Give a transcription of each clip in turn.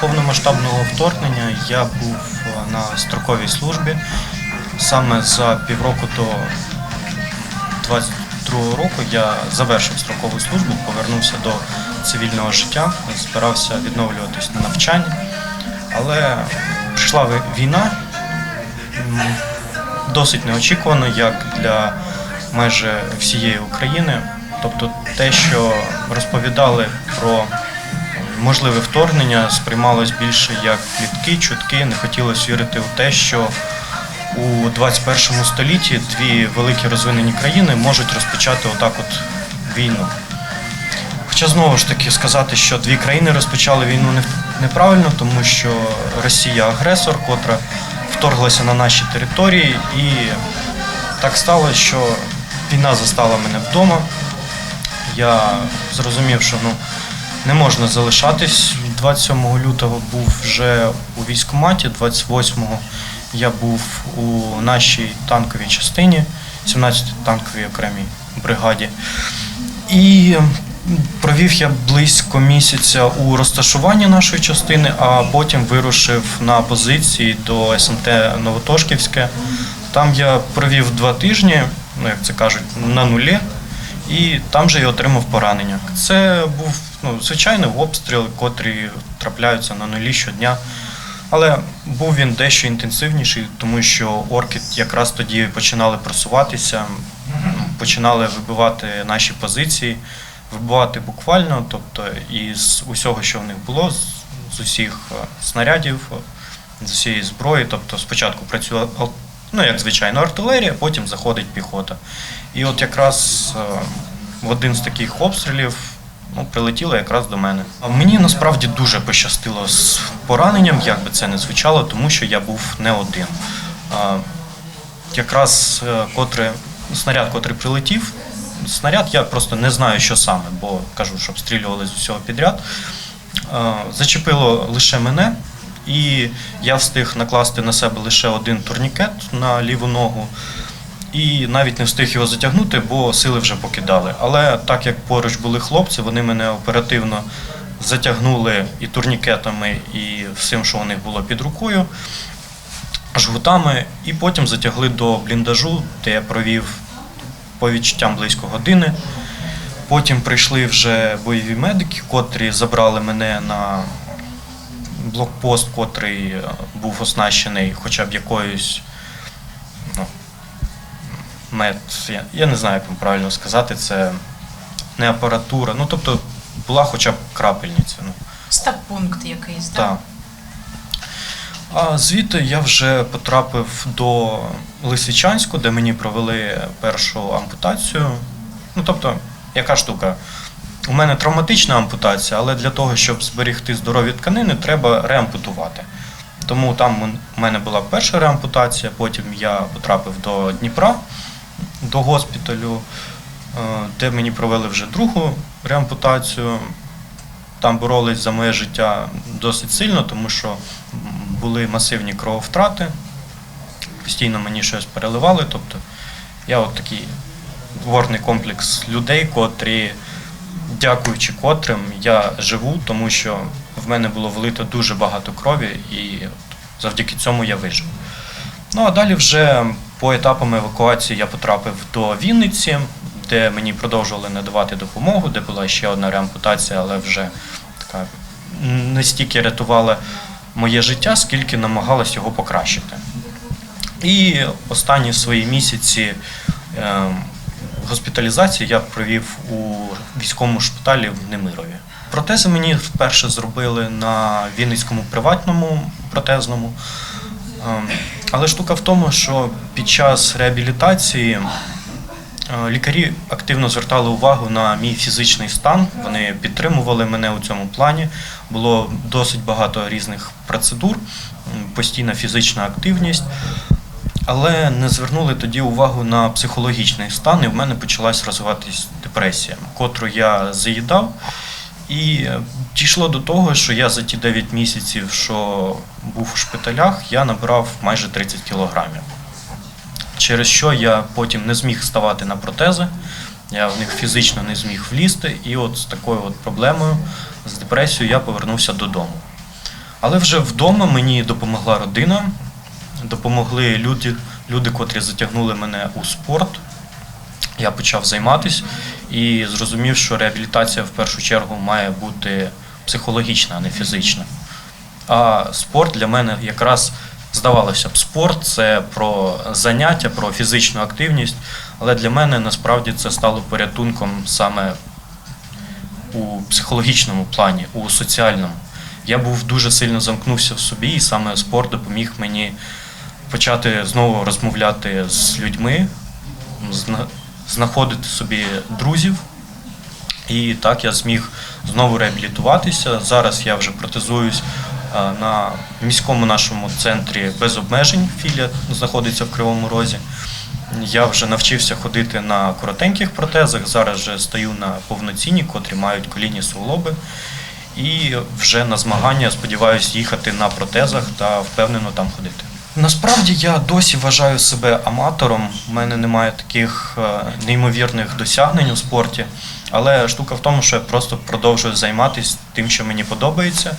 Повномасштабного вторгнення я був е, на строковій службі. Саме за півроку до 22 року я завершив строкову службу, повернувся до цивільного життя, збирався відновлюватись на навчання. Але прийшла війна досить неочікувано, як для майже всієї України. Тобто те, що розповідали про можливе вторгнення, сприймалось більше як плітки, чутки. Не хотілося вірити в те, що у 21 столітті дві великі розвинені країни можуть розпочати отак от війну. Хоча знову ж таки сказати, що дві країни розпочали війну неправильно, тому що Росія агресор, котра вторглася на наші території, і так сталося, що війна застала мене вдома. Я зрозумів, що ну, не можна залишатись. 27 лютого був вже у військкоматі, 28-го я був у нашій танковій частині, 17-й танковій окремій бригаді. І провів я близько місяця у розташуванні нашої частини, а потім вирушив на позиції до СМТ Новотошківське. Там я провів два тижні, ну як це кажуть, на нулі, і там же я отримав поранення. Це був ну, звичайний обстріл, котрі трапляються на нулі щодня. Але був він дещо інтенсивніший, тому що орки якраз тоді починали просуватися, починали вибивати наші позиції, вибивати буквально, тобто із усього, що в них було, з, усіх е, снарядів, з усієї зброї. Тобто спочатку працює ну, як звичайно, артилерія, потім заходить піхота. І от якраз е, в один з таких обстрілів ну, прилетіло якраз до мене. Мені насправді дуже пощастило з пораненням, як би це не звучало, тому що я був не один. Якраз е, котре, снаряд, котрий прилетів, снаряд я просто не знаю, що саме, бо кажу, що обстрілювали з усього підряд. Зачепило лише мене, і я встиг накласти на себе лише один турнікет на ліву ногу. І навіть не встиг його затягнути, бо сили вже покидали. Але так як поруч були хлопці, вони мене оперативно затягнули і турнікетами, і всім, що у них було під рукою, жгутами, і потім затягли до бліндажу, де я провів по відчуттям близько години. Потім прийшли вже бойові медики, котрі забрали мене на блокпост, котрий був оснащений хоча б якоюсь мед. Я, я не знаю, як вам правильно сказати, це не апаратура. Ну, тобто була хоча б крапельниця. Ну, Стаб-пункт якийсь, так? так. А звідти я вже потрапив до Лисичанську, де мені провели першу ампутацію. Ну, тобто, яка штука? У мене травматична ампутація, але для того, щоб зберегти здорові тканини, треба реампутувати. Тому там у мене була перша реампутація, потім я потрапив до Дніпра, до госпіталю, е, де мені провели вже другу реампутацію. Там боролись за моє життя досить сильно, тому що були масивні крововтрати, постійно мені щось переливали. Тобто я от такий творний комплекс людей, котрі, дякуючи котрим, я живу, тому що в мене було влито дуже багато крові, і завдяки цьому я вижив. Ну а далі вже по етапам евакуації я потрапив до Вінниці, де мені продовжували надавати допомогу, де була ще одна реампутація, але вже така не стільки рятувала моє життя, скільки намагалась його покращити. І останні свої місяці е, госпіталізації я провів у військовому шпиталі в Немирові. Протези мені вперше зробили на Вінницькому приватному протезному. Але штука в тому, що під час реабілітації е, лікарі активно звертали увагу на мій фізичний стан. Вони підтримували мене у цьому плані. Було досить багато різних процедур, постійна фізична активність. Але не звернули тоді увагу на психологічний стан, і в мене почалась розвиватись депресія, котру я заїдав. І е, дійшло до того, що я за ті 9 місяців, що був у шпиталях, я набрав майже 30 кілограмів. Через що я потім не зміг ставати на протези, я в них фізично не зміг влізти, і от з такою от проблемою, з депресією, я повернувся додому. Але вже вдома мені допомогла родина, допомогли люди, люди, котрі затягнули мене у спорт. Я почав займатися і зрозумів, що реабілітація в першу чергу має бути психологічна, а не фізична. А спорт для мене якраз здавалося б, спорт це про заняття, про фізичну активність, але для мене насправді це стало порятунком саме у психологічному плані, у соціальному. Я був дуже сильно замкнувся в собі, і саме спорт допоміг мені почати знову розмовляти з людьми, знаходити собі друзів. І так я зміг знову реабілітуватися. Зараз я вже протезуюсь на міському нашому центрі без обмежень. Філія знаходиться в Кривому Розі. Я вже навчився ходити на коротеньких протезах. Зараз вже стою на повноцінні, котрі мають колінні суглоби. І вже на змагання сподіваюся їхати на протезах та впевнено там ходити. Насправді я досі вважаю себе аматором. У мене немає таких е, неймовірних досягнень у спорті. Але штука в тому, що я просто продовжую займатися тим, що мені подобається.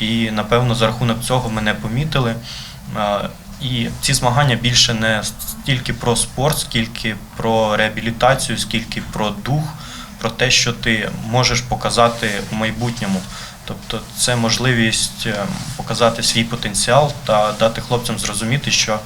І напевно за рахунок цього мене помітили. І ці змагання більше не стільки про спорт, скільки про реабілітацію, скільки про дух, про те, що ти можеш показати у майбутньому. Тобто це можливість е, показати свій потенціал та дати хлопцям зрозуміти, що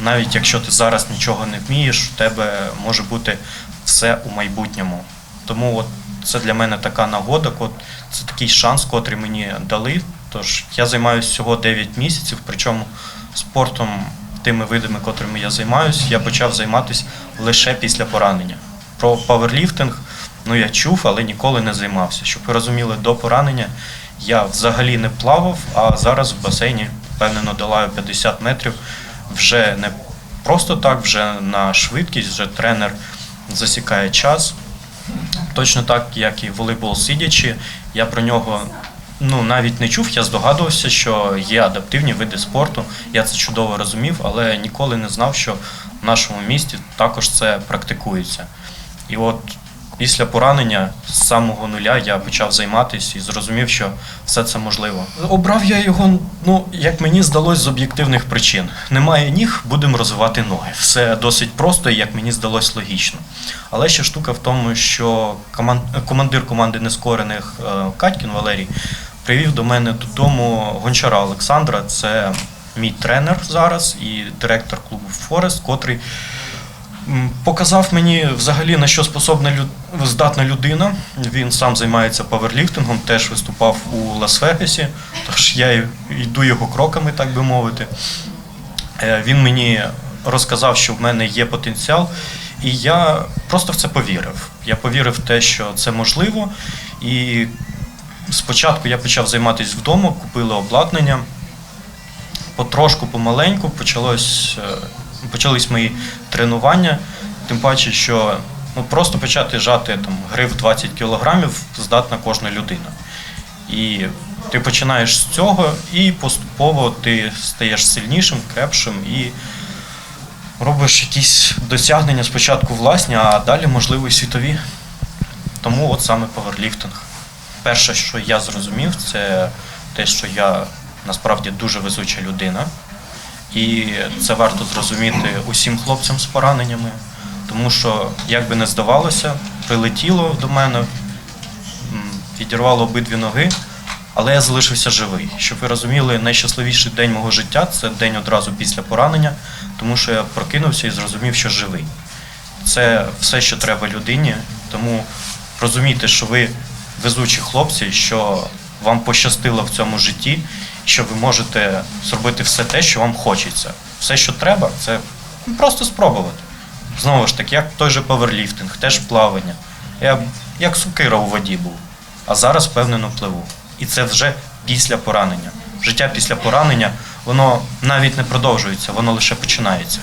навіть якщо ти зараз нічого не вмієш, у тебе може бути все у майбутньому. Тому от це для мене така нагода, кот- це такий шанс, котрий мені дали. Тож я займаюся всього 9 місяців, причому спортом, тими видами, котрими я займаюся, я почав займатися лише після поранення. Про паверліфтинг ну я чув, але ніколи не займався. Щоб ви розуміли, до поранення я взагалі не плавав, а зараз в басейні впевнено долаю 50 метрів. Вже не просто так, вже на швидкість, вже тренер засікає час. Точно так, як і волейбол сидячи, я про нього ну, навіть не чув, я здогадувався, що є адаптивні види спорту. Я це чудово розумів, але ніколи не знав, що в нашому місті також це практикується. І от після поранення з самого нуля я почав займатися і зрозумів, що все це можливо. Обрав я його, ну як мені здалось, з об'єктивних причин. Немає ніг, будемо розвивати ноги. Все досить просто і як мені здалось логічно. Але ще штука в тому, що коман- командир команди нескорених е, Катькін Валерій привів до мене додому гончара Олександра. Це мій тренер зараз і директор клубу Форест, котрий показав мені взагалі на що способна люд... здатна людина. Він сам займається паверліфтингом, теж виступав у Лас-Вегасі, тож я йду його кроками, так би мовити. Е, Він мені розказав, що в мене є потенціал, і я просто в це повірив. Я повірив в те, що це можливо. І спочатку я почав займатися вдома, купили обладнання. Потрошку, помаленьку почалось, е, почались мої тренування. Тим паче, що ну, просто почати жати там, гриф 20 кілограмів здатна кожна людина. І ти починаєш з цього, і поступово ти стаєш сильнішим, крепшим і робиш якісь досягнення спочатку власні, а далі, можливо, і світові. Тому от саме паверліфтинг. Перше, що я зрозумів, це те, що я насправді дуже везуча людина. І це варто зрозуміти усім хлопцям з пораненнями, тому що, як би не здавалося, прилетіло до мене, відірвало обидві ноги, але я залишився живий. Щоб ви розуміли, найщасливіший день мого життя це день одразу після поранення, тому що я прокинувся і зрозумів, що живий. Це все, що треба людині. Тому розумійте, що ви везучі хлопці, що вам пощастило в цьому житті, що ви можете зробити все те, що вам хочеться. Все, що треба, це просто спробувати. Знову ж таки, як той же паверліфтинг, теж плавання. Я як сукира у воді був, а зараз впевнено пливу. І це вже після поранення. Життя після поранення, воно навіть не продовжується, воно лише починається.